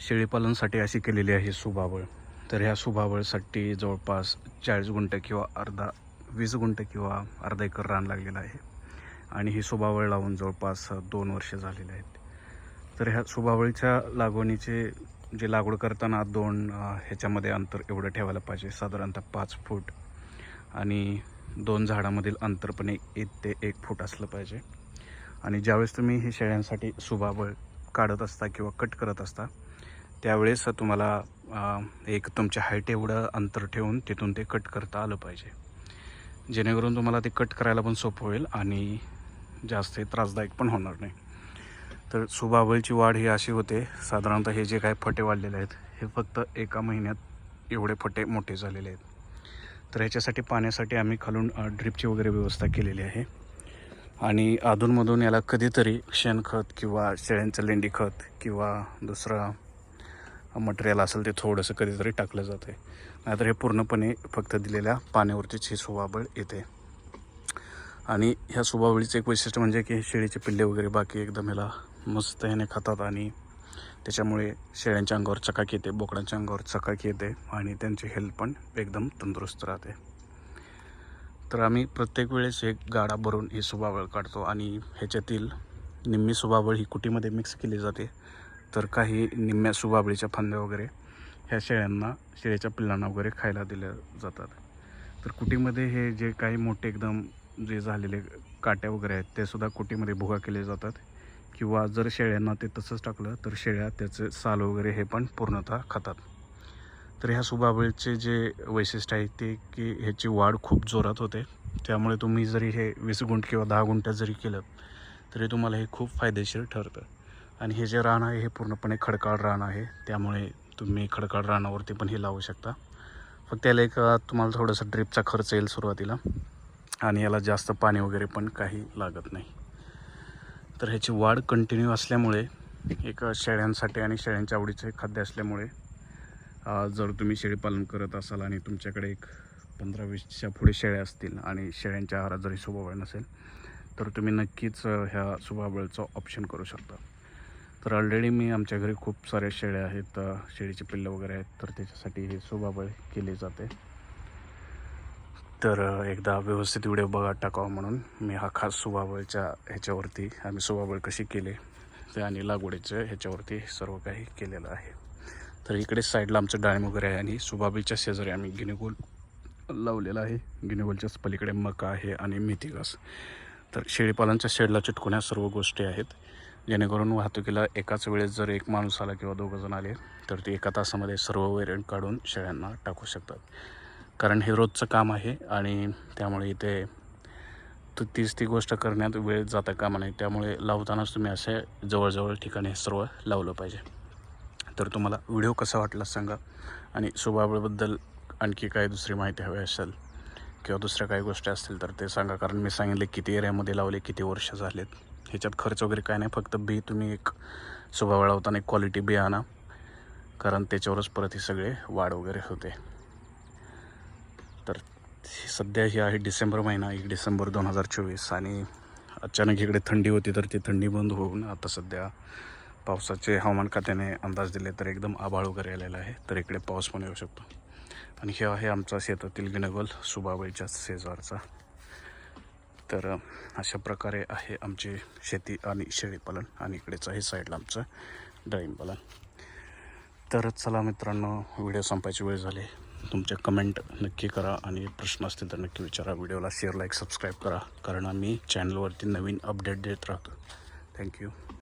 शेळीपालनसाठी अशी केलेली आहे सुबावळ तर ह्या सुबावळसाठी जवळपास चाळीस गुंठ किंवा अर्धा वीस गुंठ किंवा अर्धा एकर रान लागलेलं आहे. आणि ही सुबावळ लावून जवळपास दोन वर्ष झालेली आहेत. तर ह्या सुबावळीच्या लागवणीचे जे लागवड करताना दोन ह्याच्यामध्ये अंतर एवढं ठेवायला पाहिजे. साधारणतः पाच फूट आणि दोन झाडामधील अंतर पण एक एक ते एक फूट असलं पाहिजे. आणि ज्यावेळेस तुम्ही हे शेळ्यांसाठी सुबाबळ काढत असता किंवा कट करत असता त्यावेळेस तुम्हाला एक तुमच्या हाईट एवढं अंतर ठेवून तिथून ते कट करता आलं पाहिजे. जेणेकरून तुम्हाला ते कट करायला पण सोपं होईल आणि जास्त त्रासदायक पण होणार नाही. तर सुबाबळची वाढ ही अशी होते साधारणतः हे जे काही फटे वाढलेले आहेत हे फक्त एका महिन्यात एवढे फटे मोठे झालेले आहेत. तर ह्याच्यासाठी पाण्यासाठी आम्ही खालून ड्रिपची वगैरे व्यवस्था केलेली आहे. आणि अधूनमधून याला कधीतरी शेणखत किंवा शेळ्यांचं लेंडी खत किंवा दुसरं मटेरियल असेल ते थोडंसं कधीतरी टाकलं जातं नाहीतर हे पूर्णपणे फक्त दिलेल्या पाण्यावरतीच ही सुभाबळ येते आणि ह्या सुबाबळीचं एक वैशिष्ट्य म्हणजे की शेळीचे पिल्ले वगैरे बाकी एकदम ह्याला मस्त ह्याने खातात आणि त्याच्यामुळे शेळ्यांच्या अंगावर चकाकी येते बोकडांच्या अंगावर चकाकी येते आणि त्यांची हेल्थ पण एकदम तंदुरुस्त राहते. तर आम्ही प्रत्येक वेळेस एक गाडा भरून ही सुबाबळ काढतो आणि ह्याच्यातील निम्मी सुबाबळ ही कुटीमध्ये मिक्स केली जाते. तर काही निम्म्या सुबाबळीच्या फांद्या वगैरे ह्या शेळ्यांना शेळ्याच्या पिल्लांना वगैरे खायला दिल्या जातात. तर कुटीमध्ये हे जे काही मोठे एकदम जे झालेले काट्या वगैरे आहेत ते सुद्धा कुटीमध्ये भुगा केले जातात. किंवा जर शेळ्यांना ते तसंच टाकलं तर शेळ्या त्याचे साल वगैरे हे पण पूर्णतः खातात. तर ह्या सुबाबळीचे जे वैशिष्ट्य आहे ते की ह्याची वाढ खूप जोरात होते. त्यामुळे तुम्ही जरी हे वीस गुंठ किंवा दहा गुंठ्या जरी केलं तरी तुम्हाला हे खूप फायदेशीर ठरतं. आणि हे जे रान आहे हे पूर्णपणे खडकाळ रान आहे. त्यामुळे तुम्ही खडकाळ रानावरती पण हे लावू शकता. फक्त याला एक तुम्हाला थोडंसं ड्रिपचा खर्च येईल सुरुवातीला. आणि याला जास्त पाणी वगैरे पण काही लागत नाही. तर ह्याची वाढ कंटिन्यू असल्यामुळे एक शेळ्यांसाठी आणि शेळ्यांच्या आवडीचे खाद्य असल्यामुळे जर तुम्ही शेळीपालन करत असाल आणि तुमच्याकडे एक पंधरा वीसच्या पुढे शेळ्या असतील आणि शेळ्यांच्या आहारात जरी सुबाबळ नसेल तर तुम्ही नक्कीच ह्या सुबाबळचा ऑप्शन करू शकता. तर ऑलरेडी मी आमच्या घरी खूप साऱ्या शेळ्या आहेत. शेळीचे पिल्लं वगैरे आहेत. तर त्याच्यासाठी हे सुबाबळ केले जाते. तर एकदा व्यवस्थित व्हिडिओ बघा टाकावा म्हणून. मी हा खास सुबाबळच्या ह्याच्यावरती आम्ही सुबाबळ कशी केले ते आणि लागवडीचं ह्याच्यावरती सर्व काही केलेलं आहे. तर इकडे साईडला आमचं डाळिंब वगैरे आहे आणि सुबाबळीच्या शेजारी आम्ही गिनेगोल लावलेला आहे. गिनेगोलच्याच पलीकडे मका आहे आणि मेथी घास तर शेळीपालनच्या शेडला चिटकून सर्व गोष्टी आहेत. जेणेकरून वाहतुकीला एकाच वेळेस जर एक माणूस आला किंवा दोघं जण आले तर ते एका तासामध्ये सर्व वेरियंट काढून शेळ्यांना टाकू शकतात. कारण हे रोजचं काम आहे आणि त्यामुळे इथे तर तीच ती गोष्ट करण्यात वेळ जाता कामा नाही त्यामुळे लावतानाच तुम्ही असे जवळजवळ ठिकाणी हे सर्व लावलं पाहिजे. तर तुम्हाला व्हिडिओ कसा वाटला सांगा आणि सुबाबळबद्दल आणखी काही दुसरी माहिती हवी असेल किंवा दुसऱ्या काही गोष्टी असतील तर ते सांगा. कारण मी सांगितले किती एरियामध्ये लावले किती वर्ष झालेत. ह्याच्यात खर्च वगैरे काय नाही. फक्त बी तुम्ही एक सुबाबळ लावताना एक क्वालिटी बी आणा. कारण त्याच्यावरच परत ही सगळे वाढ वगैरे होते. तर सध्या ही आहे डिसेंबर महिना एक डिसेंबर दोन हजार चोवीस. आणि अचानक इकडे थंडी होती तर ती थंडी बंद होऊन आता सध्या पावसाचे हवामान खात्याने अंदाज दिले तर एकदम आभाळ वगैरे आलेला आहे. तर इकडे पाऊस पण येऊ शकतो. आणि हे आहे आमचा शेतातील गिनगोल सुबाबाईच्या शेजारचा. तर अशा प्रकारे आहे आमची शेती आणि शेळीपालन आणि इकडेचं हे साईडला आमचं डाळिंबपालन तर चला मित्रांनो व्हिडिओ संपायची वेळ झाली. तुमचे कमेंट नक्की करा आणि प्रश्न असतील तर नक्की विचारा. व्हिडिओला शेअर लाईक सबस्क्राईब करा. कारण आम्ही चॅनलवरती नवीन अपडेट देत राहतो. थँक्यू